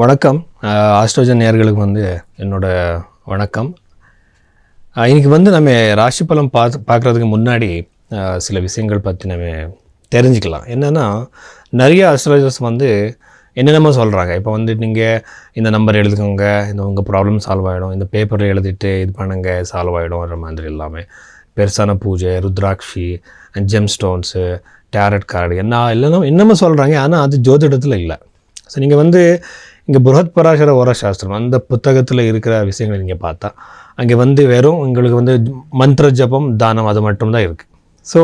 வணக்கம். ஆஸ்ட்ரோஜன் நேர்களுக்கு வந்து என்னோட வணக்கம். இன்றைக்கி வந்து நம்ம ராசி பலம் பார்த்து பார்க்குறதுக்கு முன்னாடி சில விஷயங்கள் பற்றி நம்ம தெரிஞ்சுக்கலாம். என்னென்னா நிறைய ஆஸ்ட்ராலஜர்ஸ் வந்து என்னென்னமோ சொல்கிறாங்க இப்போ வந்து நீங்கள் இந்த நம்பர் எழுதுக்கோங்க இந்த உங்கள் ப்ராப்ளம் சால்வ் ஆகிடும் இந்த பேப்பரில் எழுதிட்டு இது பண்ணுங்க சால்வ் ஆகிடும்ன்ற மாதிரி எல்லாமே. பெருசான பூஜை Rudrakshi gem stones tarot card என்ன இல்லைன்னா என்னமோ சொல்கிறாங்க ஆனால் அது ஜோதிடத்தில் இல்லை. ஸோ நீங்கள் வந்து இங்கே புரஹத் பராசர ஓர சாஸ்திரம் அந்த புத்தகத்தில் இருக்கிற விஷயங்களை நீங்கள் பார்த்தா அங்கே வந்து வெறும் எங்களுக்கு வந்து மந்திர ஜபம் தானம் அது மட்டும்தான் இருக்குது ஸோ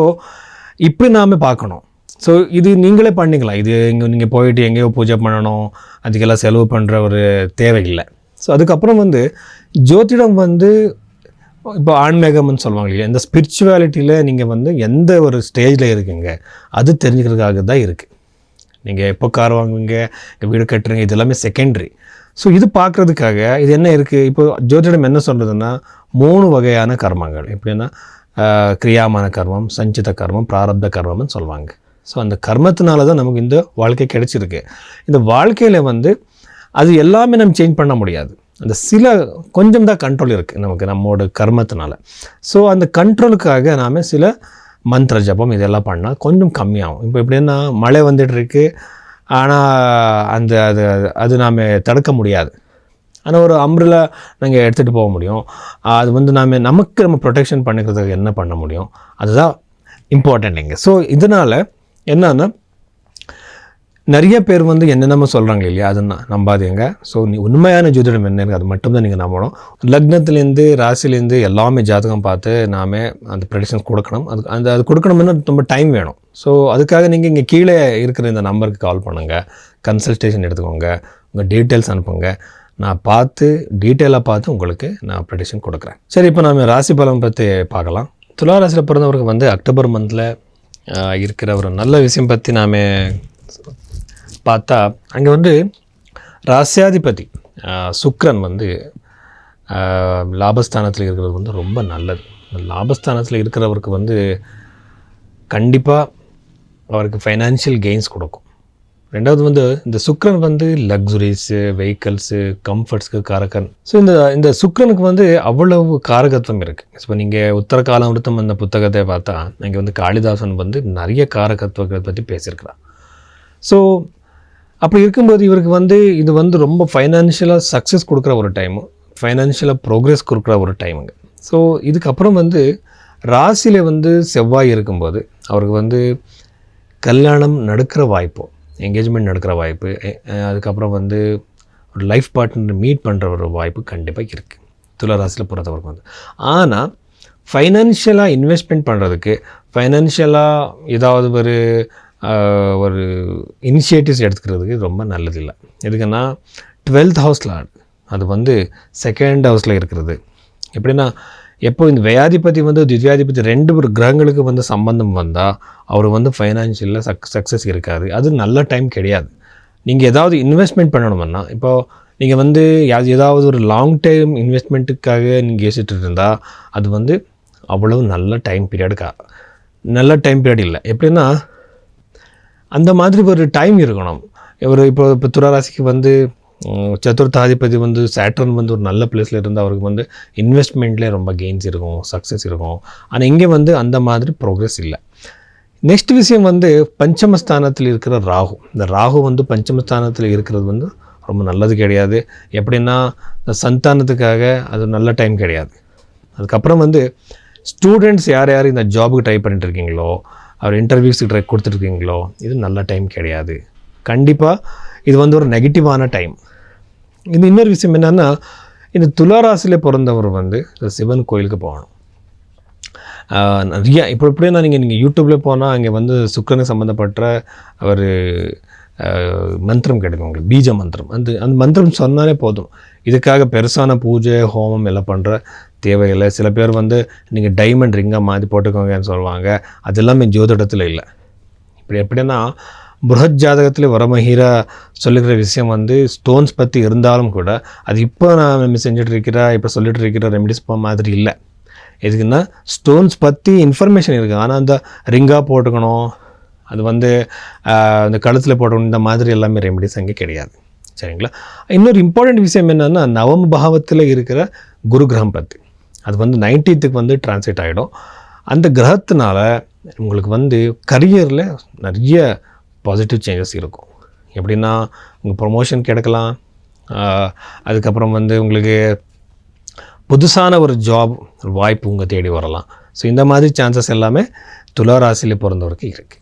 இப்படி நாம் பார்க்கணும். ஸோ இது நீங்களே பண்ணிக்கலாம். இது இங்கே நீங்கள் போயிட்டு எங்கேயோ பூஜை பண்ணணும் அதுக்கெல்லாம் செலவு பண்ணுற ஒரு தேவையில்லை. ஸோ அதுக்கப்புறம் வந்து ஜோதிடம் வந்து இப்போ ஆன்மீகம்னு சொல்லுவாங்க இல்லையா இந்த ஸ்பிரிச்சுவாலிட்டியில் நீங்கள் வந்து எந்த ஒரு ஸ்டேஜில் இருக்கீங்க அது தெரிஞ்சுக்கிறதுக்காக தான் இருக்குது நீங்கள் எப்போ கார் வாங்குவீங்க இங்கே வீடு கட்டுறீங்க இது எல்லாமே செகண்டரி ஸோ இது பார்க்குறதுக்காக இது என்ன இருக்குது இப்போ ஜோதிடம் என்ன சொல்கிறதுன்னா மூணு வகையான கர்மங்கள். எப்படின்னா கிரியாமான கர்மம் சஞ்சித கர்மம் பிராரப்த கர்மம்னு சொல்லுவாங்க ஸோ அந்த கர்மத்தினால தான் நமக்கு இந்த வாழ்க்கை கிடைச்சிருக்கு. இந்த வாழ்க்கையில் வந்து அது எல்லாமே நம்ம சேஞ்ச் பண்ண முடியாது. அந்த சில கொஞ்சம் தான் கண்ட்ரோல் இருக்குது நமக்கு நம்மளோட கர்மத்தினால. ஸோ அந்த கண்ட்ரோலுக்காக நாம் சில மந்திர ஜபம் இதெல்லாம் பண்ணால் கொஞ்சம் கம்மியாகும். இப்போ எப்படின்னா மழை வந்துட்டு இருக்கு ஆனால் அந்த அது அது- நாம் தடுக்க முடியாது. ஆனால் ஒரு அம்ரில் நாங்கள் எடுத்துகிட்டு போக முடியும். அது வந்து நாம் நமக்கு நம்ம ப்ரொடெக்ஷன் பண்ணிக்கிறதுக்கு என்ன பண்ண முடியும்? அதுதான் இம்பார்ட்டண்ட் இங்கே. ஸோ இதனால் என்னன்னா நிறைய பேர் வந்து என்னென்னமோ சொல்கிறாங்க இல்லையா? அது நம்பாதீங்க. ஸோ நீ உண்மையான ஜோதிடம் என்ன அது மட்டும்தான் நீங்கள் நம்பணும். லக்னத்துலேருந்து ராசிலேருந்து எல்லாமே ஜாதகம் பார்த்து நாம அந்த ப்ரெடிஷன்ஸ் கொடுக்கணும். அது அந்த அது கொடுக்கணும்னா ரொம்ப டைம் வேணும். ஸோ அதுக்காக நீங்கள் இங்கே கீழே இருக்கிற இந்த நம்பருக்கு கால் பண்ணுங்கள் கன்சல்டேஷன் எடுத்துக்கோங்க. உங்கள் டீட்டெயில்ஸ் அனுப்புங்க. நான் பார்த்து டீட்டெயிலாக பார்த்து உங்களுக்கு நான் ப்ரெடிஷன் கொடுக்குறேன். சரி இப்போ நம்ம ராசி பலம் பற்றி பார்க்கலாம். துலா ராசியில் பிறந்தவருக்கு வந்து அக்டோபர் மந்தில் இருக்கிற ஒரு நல்ல விஷயம் பற்றி நாம் பார்த்தா அங்கே வந்து ராசியாதிபதி சுக்ரன் வந்து லாபஸ்தானத்தில் இருக்கிறது வந்து ரொம்ப நல்லது. லாபஸ்தானத்தில் இருக்கிறவருக்கு வந்து கண்டிப்பாக அவருக்கு ஃபைனான்ஷியல் கெயின்ஸ் கொடுக்கும். ரெண்டாவது வந்து இந்த சுக்ரன் வந்து லக்ஸுரிஸு வெஹிக்கல்ஸு கம்ஃபர்ட்ஸ்க்கு காரகன். ஸோ இந்த இந்த சுக்ரனுக்கு வந்து அவ்வளவு காரகத்துவம் இருக்குது இப்போ நீங்கள் உத்தர காலம் விருத்தம் அந்த புத்தகத்தை பார்த்தா இங்கே வந்து காளிதாசன் வந்து நிறைய காரகத்துவங்களை பற்றி பேசியிருக்கிறார். ஸோ அப்படி இருக்கும்போது இவருக்கு வந்து இது வந்து ரொம்ப ஃபைனான்ஷியலாக சக்ஸஸ் கொடுக்குற ஒரு டைமு ஃபைனான்ஷியலாக ப்ரோக்ரஸ் கொடுக்குற ஒரு டைமுங்க ஸோ இதுக்கப்புறம் வந்து ராசியில் வந்து செவ்வாய் இருக்கும்போது அவருக்கு வந்து கல்யாணம் நடக்கிற வாய்ப்பு என்கேஜ்மெண்ட் நடக்கிற வாய்ப்பு அதுக்கப்புறம் வந்து ஒரு லைஃப் பார்ட்னர் மீட் பண்ணுற ஒரு வாய்ப்பு கண்டிப்பாக இருக்குது துலா ராசியில் பொறுத்தவரைக்கும் வந்து. ஆனால் ஃபைனான்ஷியலாக இன்வெஸ்ட்மெண்ட் பண்ணுறதுக்கு ஃபைனான்ஷியலாக ஏதாவது ஒரு ஒரு இனிஷியேட்டிவ்ஸ் எடுத்துக்கிறதுக்கு ரொம்ப நல்லது இல்லை எதுக்குன்னா டுவெல்த் ஹவுஸில் அது வந்து செகண்ட் ஹவுஸில் இருக்கிறது. எப்படின்னா எப்போ இந்த வியாதிபதி வந்து திவ்யாதிபதி ரெண்டு ஒரு கிரகங்களுக்கு வந்து சம்பந்தம் வந்தால் அவர் வந்து ஃபைனான்ஷியலில் சக் சக்ஸஸ் இருக்காது. அது நல்ல டைம் கிடையாது. நீங்கள் ஏதாவது இன்வெஸ்ட்மெண்ட் பண்ணணும்னா இப்போ நீங்கள் வந்து ஏதாவது ஒரு லாங் டைம் இன்வெஸ்ட்மெண்ட்டுக்காக நீங்கள் யோசிச்சுட்டு இருந்தால் அது வந்து அவ்வளவு நல்ல டைம் பீரியடுக்கா நல்ல டைம் பீரியட் இல்லை. எப்படின்னா அந்த மாதிரி ஒரு டைம் இருக்கணும். ஒரு இப்போ இப்போ துளாராசிக்கு வந்து சதுர்த்தாதிபதி வந்து சேட்டர்ன் வந்து ஒரு நல்ல பிளேஸில் இருந்து அவருக்கு வந்து இன்வெஸ்ட்மெண்ட்லேயே ரொம்ப கெயின்ஸ் இருக்கும் சக்ஸஸ் இருக்கும். ஆனால் இங்கே வந்து அந்த மாதிரி ப்ரோக்ரஸ் இல்லை. நெக்ஸ்ட் விஷயம் வந்து பஞ்சமஸ்தானத்தில் இருக்கிற ராகு. இந்த ராகு வந்து பஞ்சமஸ்தானத்தில் இருக்கிறது வந்து ரொம்ப நல்லது கிடையாது. எப்படின்னா இந்த சந்தானத்துக்காக அது நல்ல டைம் கிடையாது. அதுக்கப்புறம் வந்து ஸ்டூடெண்ட்ஸ் யார் யார் இந்த ஜாபுக்கு ட்ரை பண்ணிட்டு இருக்கீங்களோ அவர் இன்டர்வியூஸ்க்கு ட்ரை கொடுத்துருக்கீங்களோ இது நல்ல டைம் கிடையாது. கண்டிப்பாக இது வந்து ஒரு நெகட்டிவான டைம் இது இன்னொரு விஷயம் என்னென்னா இந்த துளாராசியில் பிறந்தவர் வந்து சிவன் கோயிலுக்கு போகணும். நிறையா இப்போ எப்படின்னா நீங்கள் நீங்கள் யூடியூப்பில் போனால் அங்கே வந்து சுக்கரனுக்கு சம்மந்தப்பட்ட ஒரு மந்திரம் கிடைக்கும் உங்களுக்கு பீஜ மந்திரம். அந்த அந்த மந்திரம் சொன்னாலே போதும். இதுக்காக பெருசான பூஜை ஹோமம் எல்லாம் பண்ணுற தேவையில்லை. சில பேர் வந்து நீங்கள் டைமண்ட் ரிங்காக மாற்றி போட்டுக்கோங்கன்னு சொல்லுவாங்க. அது எல்லாமே ஜோதிடத்தில் இல்லை. இப்படி எப்படின்னா புரஹத் ஜாதகத்தில் வரமஹீரா சொல்லுகிற விஷயம் வந்து ஸ்டோன்ஸ் பற்றி இருந்தாலும் கூட அது இப்போ நான் செஞ்சுட்டு இருக்கிற இப்போ சொல்லிட்டு இருக்கிற ரெமெடிஸ் மாதிரி இல்லை. எதுக்குன்னா ஸ்டோன்ஸ் பற்றி இன்ஃபர்மேஷன் இருக்குது ஆனால் அந்த ரிங்காக போட்டுக்கணும். அது வந்து அந்த கழுத்தில் போடணும். இந்த மாதிரி எல்லாமே ரெமெடிஸ் அங்கே கிடையாது. சரிங்களா? இன்னொரு இம்பார்ட்டண்ட் விஷயம் என்னென்னா நவம பாவத்தில் இருக்கிற குரு கிரகம் பற்றி அது வந்து நைன்டீத்துக்கு வந்து டிரான்ஸ்லேட் ஆகிடும் அந்த கிரகத்தினால உங்களுக்கு வந்து கரியரில் நிறைய பாசிட்டிவ் சேஞ்சஸ் இருக்கும். எப்படின்னா உங்கள் ப்ரொமோஷன் கிடைக்கலாம். அதுக்கப்புறம் வந்து உங்களுக்கு புதுசான ஒரு ஜாப் வாய்ப்பு உங்கள் தேடி வரலாம். ஸோ இந்த மாதிரி சான்சஸ் எல்லாமே துலா ராசியில் பிறந்தவருக்கு இருக்குது